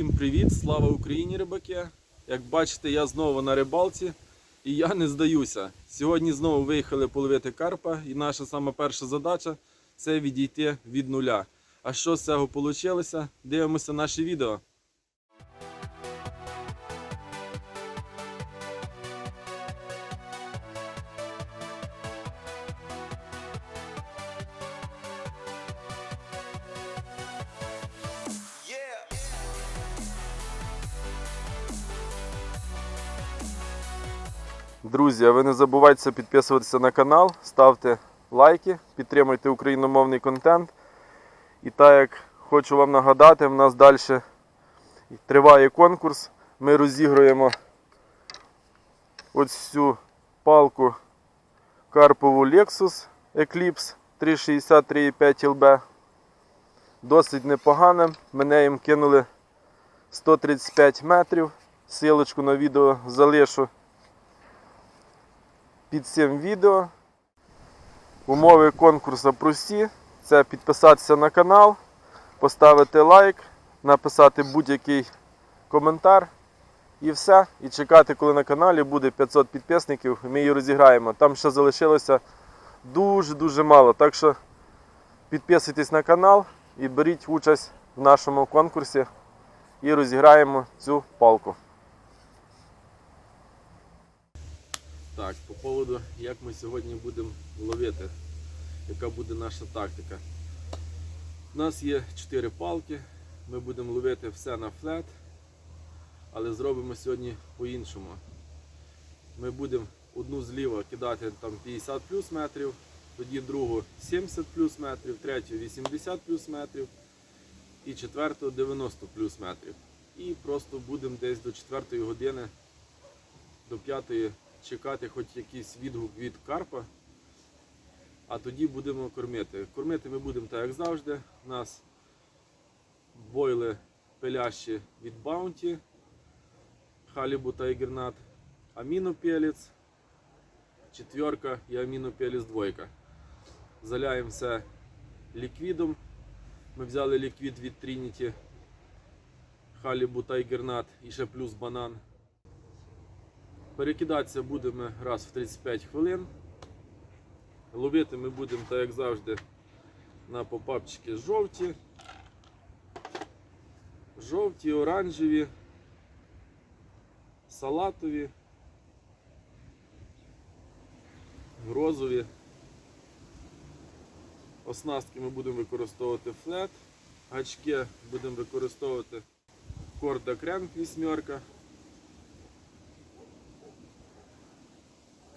Всім привіт! Слава Україні, рибаки! Як бачите, я знову на рибалці і я не здаюся. Сьогодні знову виїхали половити карпа, і наша сама перша задача це відійти від нуля. А що з цього вийшло? Дивимося наше відео. Друзі, а ви не забувайте підписуватися на канал, ставте лайки, підтримуйте україномовний контент. І так як хочу вам нагадати, в нас далі триває конкурс. Ми розігруємо ось цю палку Карпову Lexus Eclipse 363,5 LB. Досить непогане. Мене їм кинули 135 метрів. Силочку на відео залишу під цим відео. Умови конкурсу прості. Це підписатися на канал, поставити лайк, написати будь-який коментар і все. І чекати, коли на каналі буде 500 підписників, ми її розіграємо. Там ще залишилося дуже-дуже мало. Так що підписуйтесь на канал і беріть участь в нашому конкурсі і розіграємо цю палку. Так, по поводу, як ми сьогодні будемо ловити, яка буде наша тактика. У нас є 4 палки, ми будемо ловити все на флет, але зробимо сьогодні по-іншому. Ми будемо одну зліва кидати там 50 плюс метрів, тоді другу 70 плюс метрів, третю 80 плюс метрів і четверту 90 плюс метрів. І просто будемо десь до 4 години, до 5 чекати хоч якийсь відгук від карпа, а тоді будемо кормити. Кормити ми будемо так, як завжди. У нас бойли пилящі від Bounty, Халібу та Ігернат, амінопелець, четверка і амінопелець двойка. Заляємо все ліквідом. Ми взяли ліквід від Trinity, Халібу та Ігернат і ще плюс банан. Перекидатися будемо раз в 35 хвилин. Ловити ми будемо, так як завжди, на попапчики жовті, жовті, оранжеві, салатові, розові. Оснастки ми будемо використовувати флет, гачки будемо використовувати корда кренк вісьмерка.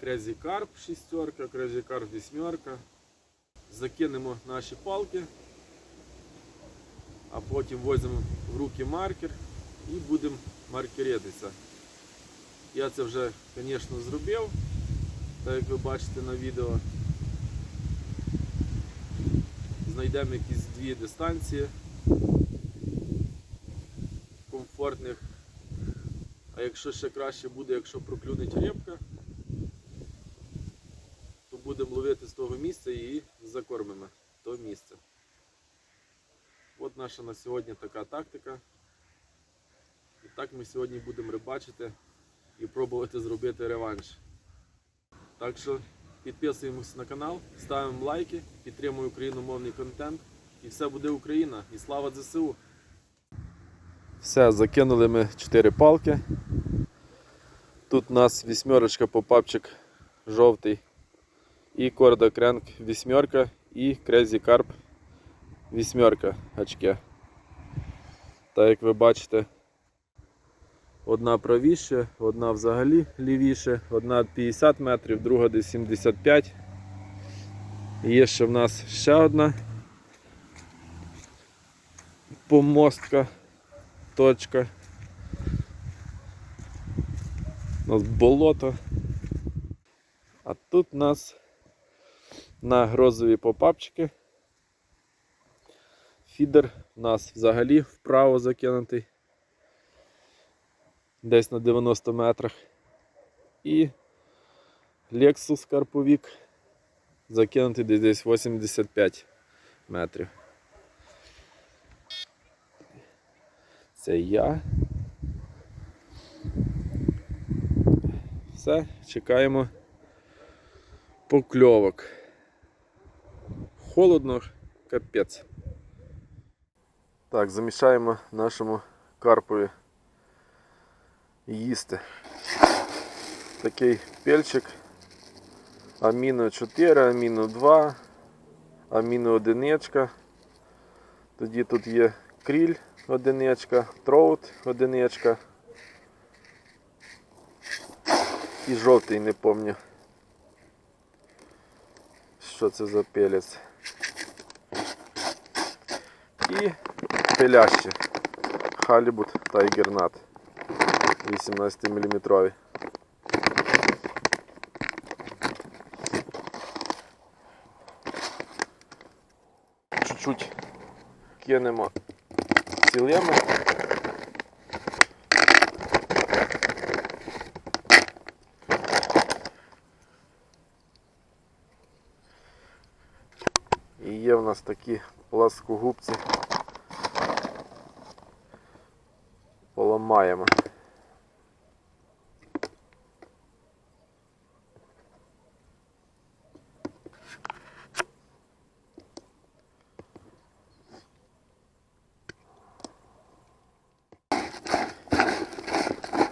Carp шістерка, Carp вісьмерка. Закинемо наші палки, а потім візьмемо в руки маркер і будемо маркеритися. Я це вже, звісно, зробив, так як ви бачите на відео. Знайдемо якісь дві дистанції комфортних. А якщо ще краще буде, якщо проклюнеть рибка, будемо ловити з того місця і закормимо то місце. От наша на сьогодні така тактика. І так ми сьогодні будемо рибачити і пробувати зробити реванш. Так що підписуємося на канал, ставимо лайки, підтримуємо україномовний контент. І все буде Україна. І слава ЗСУ! Все, закинули ми 4 палки. Тут у нас вісьмерочка попапчик жовтий. І корда кренк вісьмерка і Crazy Carp вісьмерка очки. Так як ви бачите, одна правіше, одна взагалі лівіше, одна 50 метрів, друга десь 75. Є ще в нас ще одна помостка, точка. У нас болото. А тут у нас на грозові попапчики. Фідер у нас взагалі вправо закинутий. Десь на 90 метрах. І Lexus Карповік закинутий десь 85 метрів. Це я. Все, чекаємо покльовок. Холодно, капець. Так, замішаємо нашому карпові їсти. Такий пельчик. Аміно 4, аміно 2, аміно одиничка. Тоді тут є кріль одиничка, троут одиничка. І жовтий не помню. Що це за пелець. І пилящі. Халібут Тайгернат 18 мм. Чуть-чуть кинемо цілими. Нас такі пласкогубці. Поламаємо.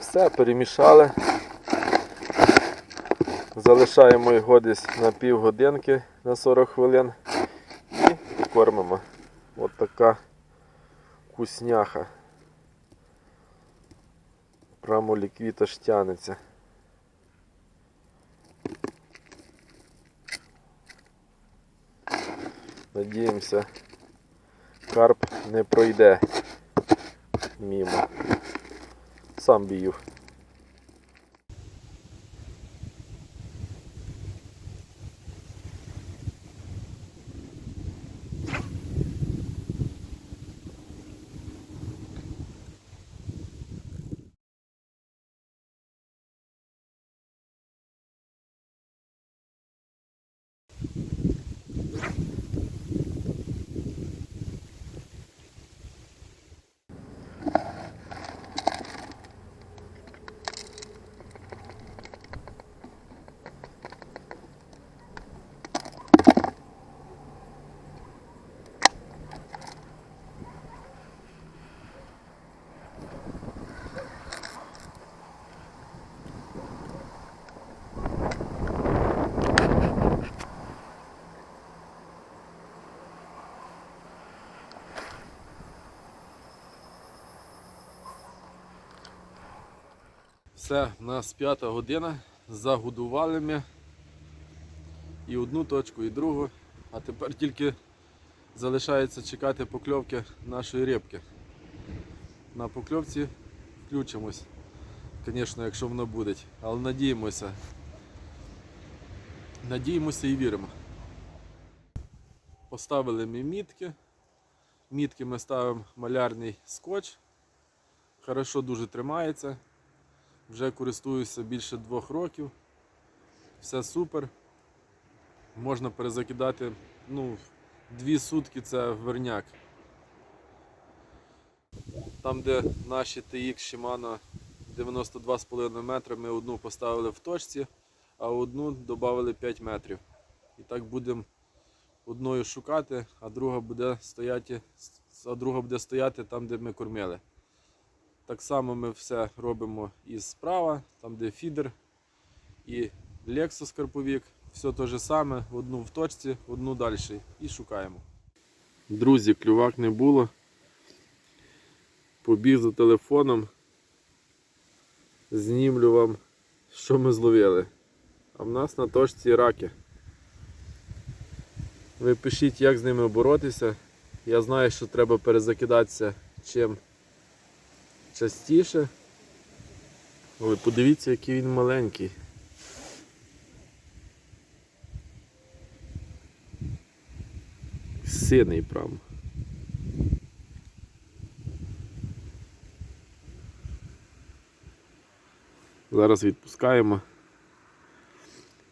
Все, перемішали. Залишаємо його десь на півгодинки на 40 хвилин кормимо. От така вкусняха. Прямо ліквід аж тянеться. Надіємося, карп не пройде мимо. Сам бію. Все, у нас п'ята година. Загодували ми і одну точку, і другу. А тепер тільки залишається чекати покльовки нашої рибки. На покльовці включимось. Звісно, якщо воно буде. Але надіємося. Надіємося і віримо. Поставили ми мітки. Мітки ми ставимо малярний скотч. Хорошо дуже тримається. Вже користуюся більше двох років. Все супер. Можна перезакидати ну, дві сутки це верняк. Там, де наші TX Shimano 92,5 метри, ми одну поставили в точці, а одну додали 5 метрів. І так будемо одною шукати, а друга буде стояти, а друга буде стояти там, де ми кормили. Так само ми все робимо і справа, там де фідер і Lexus карповік. Все те же саме, одну в точці, одну далі і шукаємо. Друзі, клювак не було. Побіг за телефоном. Знімлю вам, що ми зловили. А в нас на точці раки. Ви пишіть, як з ними боротися. Я знаю, що треба перезакидатися чим частіше. Але подивіться, який він маленький. Синий прям. Зараз відпускаємо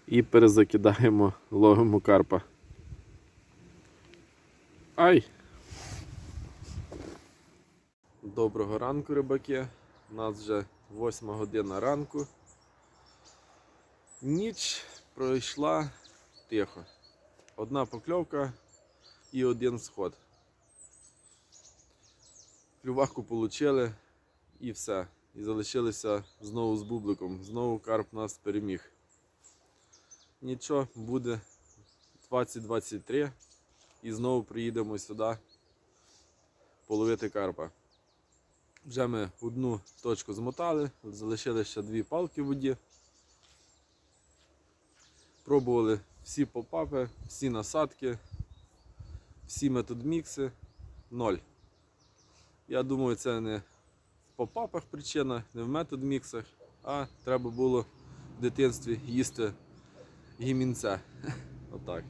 і перезакидаємо, ловимо карпа. Ай! Доброго ранку, рибаки. У нас вже 8 година ранку. Ніч пройшла тихо. Одна покльовка і один сход. Клюваку отримали і все. І залишилися знову з бубликом. Знову карп нас переміг. Нічого, буде 2023 і знову приїдемо сюди половити карпа. Вже ми одну точку змотали, залишили ще дві палки в воді. Пробували всі попапи, всі насадки, всі методмікси. Ноль. Я думаю, це не в попапах причина, не в методміксах, а треба було в дитинстві їсти гімінце. Отак.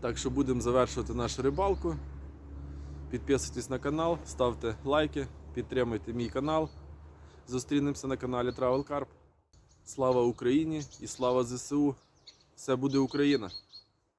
Так що будемо завершувати нашу рибалку. Підписуйтесь на канал, ставте лайки, підтримуйте мій канал. Зустрінемося на каналі Travel Carp. Слава Україні і слава ЗСУ! Все буде Україна!